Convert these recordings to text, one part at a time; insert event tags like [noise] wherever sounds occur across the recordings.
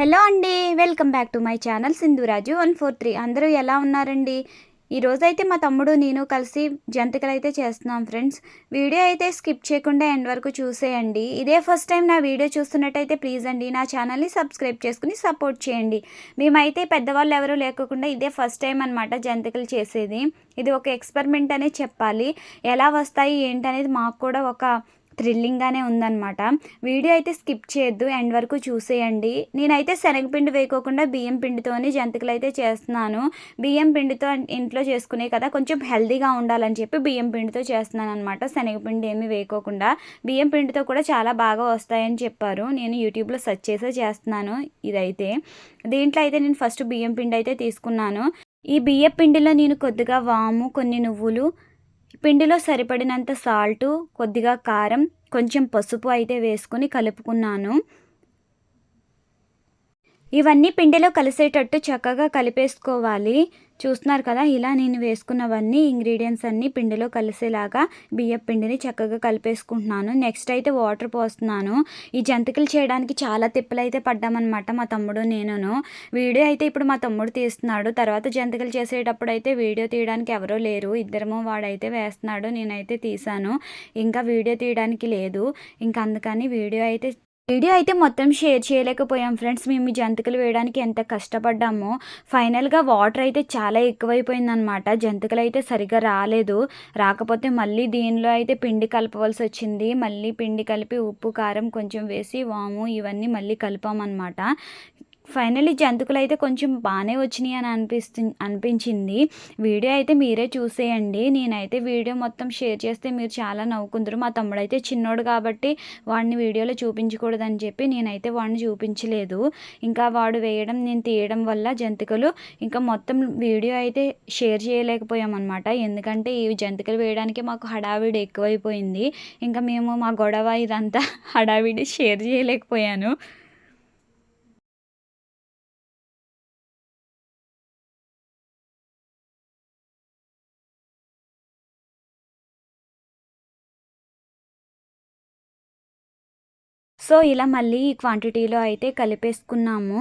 Hello అండి welcome back to my channel Sindhuraju one four three. అందరూ ఎలా ఉన్నారండి? ఈరోజు అయితే మా తమ్ముడు నేను కలిసి జంతికలు అయితే చేస్తున్నాం ఫ్రెండ్స్. వీడియో అయితే స్కిప్ చేయకుండా ఎండ్ వరకు చూసేయండి. ఇదే ఫస్ట్ టైం నా వీడియో చూస్తున్నట్టయితే ప్లీజ్ అండి నా ఛానల్ని సబ్స్క్రైబ్ చేసుకుని సపోర్ట్ చేయండి. మేమైతే పెద్దవాళ్ళు ఎవరూ లేకుండా ఇదే ఫస్ట్ టైం అనమాట జంతికలు చేసేది. ఇది ఒక ఎక్స్పెరిమెంట్ అనే చెప్పాలి. ఎలా వస్తాయి ఏంటనేది మాకు కూడా ఒక థ్రిల్లింగ్గానే ఉందన్నమాట. వీడియో అయితే స్కిప్ చేయొద్దు ఎండ్ వరకు చూసేయండి. నేనైతే శనగపిండి వేయకోకుండా బియ్యం పిండితోని జంతికలు అయితే చేస్తున్నాను. బియ్యం పిండితో ఇంట్లో చేసుకునే కదా కొంచెం హెల్దీగా ఉండాలని చెప్పి బియ్యం పిండితో చేస్తున్నాను అనమాట శనగపిండి ఏమి వేయకోకుండా బియ్యం పిండితో కూడా చాలా బాగా వస్తాయని చెప్పారు. నేను యూట్యూబ్లో సెర్చ్ చేసే చేస్తున్నాను ఇదైతే. దీంట్లో అయితే నేను ఫస్ట్ బియ్యం పిండి అయితే తీసుకున్నాను. ఈ బియ్యం పిండిలో నేను కొద్దిగా వాము కొన్ని నువ్వులు పిండిలో సరిపడినంత సాల్టు కొద్దిగా కారం కొంచెం పసుపు అయితే వేసుకుని కలుపుకున్నాను. ఇవన్నీ పిండిలో కలిసేటట్టు చక్కగా కలిపేసుకోవాలి. చూస్తున్నారు కదా ఇలా నేను వేసుకున్నవన్నీ ఇంగ్రీడియంట్స్ అన్నీ పిండిలో కలిసేలాగా బియ్యం పిండిని చక్కగా కలిపేసుకుంటున్నాను. నెక్స్ట్ అయితే వాటర్ పోస్తున్నాను. ఈ జంతికలు చేయడానికి చాలా తిప్పలు అయితే పడ్డామన్నమాట మా తమ్ముడు నేనును. వీడియో అయితే ఇప్పుడు మా తమ్ముడు తీస్తున్నాడు. తర్వాత జంతికలు చేసేటప్పుడు అయితే వీడియో తీయడానికి ఎవరో లేరు. ఇద్దరము వాడైతే వేస్తున్నాడు. నేనైతే తీసాను ఇంకా వీడియో తీయడానికి లేదు. ఇంకా అందుకని వీడియో అయితే వీడియో అయితే మొత్తం షేర్ చేయలేకపోయాం ఫ్రెండ్స్. మేము ఈ జంతికలు వేయడానికి ఎంత కష్టపడ్డామో ఫైనల్గా వాటర్ అయితే చాలా ఎక్కువైపోయిందనమాట జంతికలు అయితే సరిగా రాలేదు. రాకపోతే మళ్ళీ దీనిలో అయితే పిండి కలపవలసి వచ్చింది. మళ్ళీ పిండి కలిపి ఉప్పు కారం కొంచెం వేసి వాము ఇవన్నీ మళ్ళీ కలిపామన్నమాట. ఫైనలీ జంతుకులు అయితే కొంచెం బాగానే వచ్చినాయి అని అనిపిస్తు అనిపించింది. వీడియో అయితే మీరే చూసేయండి. నేనైతే వీడియో మొత్తం షేర్ చేస్తే మీరు చాలా నవ్వుకుందరు. మా తమ్ముడు అయితే చిన్నోడు కాబట్టి వాడిని వీడియోలో చూపించకూడదని చెప్పి నేనైతే వాడిని చూపించలేదు. ఇంకా వాడు వేయడం నేను తీయడం వల్ల జంతికలు ఇంకా మొత్తం వీడియో అయితే షేర్ చేయలేకపోయామన్నమాట. ఎందుకంటే ఈ జంతికలు వేయడానికి మాకు హడావిడి ఎక్కువైపోయింది. ఇంకా మేము మా గొడవ ఇదంతా [laughs] హడావిడి షేర్ చేయలేకపోయాను. సో ఇలా మళ్ళీ ఈ క్వాంటిటీలో అయితే కలిపేసుకున్నాము.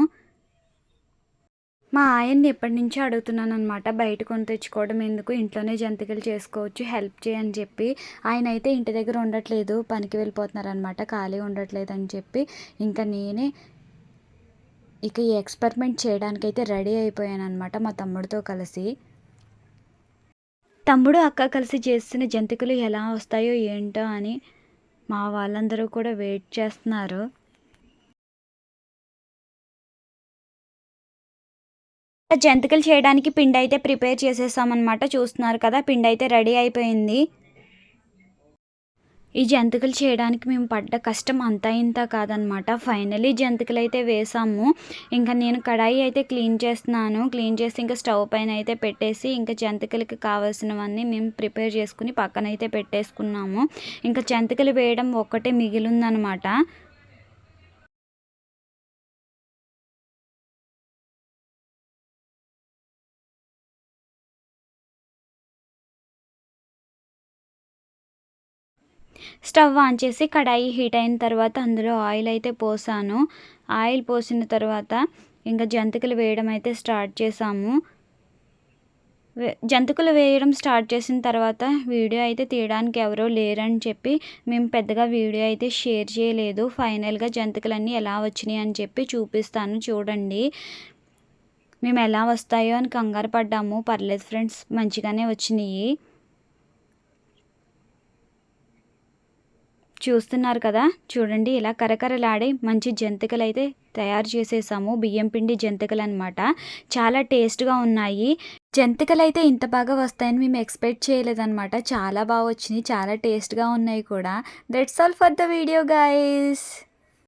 మా ఆయన్ని ఎప్పటి నుంచో అడుగుతున్నాను అనమాట బయట కొని తెచ్చుకోవడం ఎందుకు ఇంట్లోనే జంతికలు చేసుకోవచ్చు హెల్ప్ చేయని చెప్పి. ఆయన అయితే ఇంటి దగ్గర ఉండట్లేదు పనికి వెళ్ళిపోతున్నారనమాట ఖాళీ ఉండట్లేదు అని చెప్పి. ఇంకా నేనే ఇక ఈ ఎక్స్పెరిమెంట్ చేయడానికైతే రెడీ అయిపోయాను అనమాట మా తమ్ముడితో కలిసి. తమ్ముడు అక్క కలిసి చేస్తున్న జంతికలు ఎలా వస్తాయో ఏంటో అని మా వాళ్ళందరూ కూడా వెయిట్ చేస్తున్నారు. జంతికలు చేయడానికి పిండి అయితే ప్రిపేర్ చేసేసామన్నమాట. చూస్తున్నారు కదా పిండి అయితే రెడీ అయిపోయింది. ఈ జంతికలు చేయడానికి మేము పడ్డ కష్టం అంతా ఇంత కాదనమాట. ఫైనలీ జంతికలు అయితే వేసాము. ఇంకా నేను కడాయి అయితే క్లీన్ చేస్తున్నాను. క్లీన్ చేసి ఇంకా స్టవ్ పైన అయితే పెట్టేసి ఇంకా జంతికలకి కావాల్సినవన్నీ మేము ప్రిపేర్ చేసుకుని పక్కన అయితే పెట్టేసుకున్నాము. ఇంకా జంతికలు వేయడం ఒక్కటే మిగిలిందనమాట. స్టవ్ ఆన్ చేసి కడాయి హీట్ అయిన తర్వాత అందులో ఆయిల్ అయితే పోసాను. ఆయిల్ పోసిన తర్వాత ఇంకా జంతికలు వేయడం అయితే స్టార్ట్ చేసాము. జంతికలు వేయడం స్టార్ట్ చేసిన తర్వాత వీడియో అయితే తీయడానికి ఎవరో లేరని చెప్పి మేము పెద్దగా వీడియో అయితే షేర్ చేయలేదు. ఫైనల్గా జంతికలన్నీ ఎలా వచ్చినాయి అని చెప్పి చూపిస్తాను చూడండి. మేము ఎలా వస్తాయో అని కంగారు పడ్డాము. పర్లేదు ఫ్రెండ్స్ మంచిగానే వచ్చినాయి. చూస్తున్నారు కదా? చూడండి ఇలా కరకరలాడే మంచి జంతికలు అయితే తయారు చేసేసాము. బియ్యం పిండి జంతికలు అనమాట చాలా టేస్ట్గా ఉన్నాయి. జంతికలు అయితే ఇంత బాగా వస్తాయని మేము ఎక్స్పెక్ట్ చేయలేదన్నమాట. చాలా బాగా వచ్చినాయి. చాలా టేస్ట్గా ఉన్నాయి కూడా. That's all for the video guys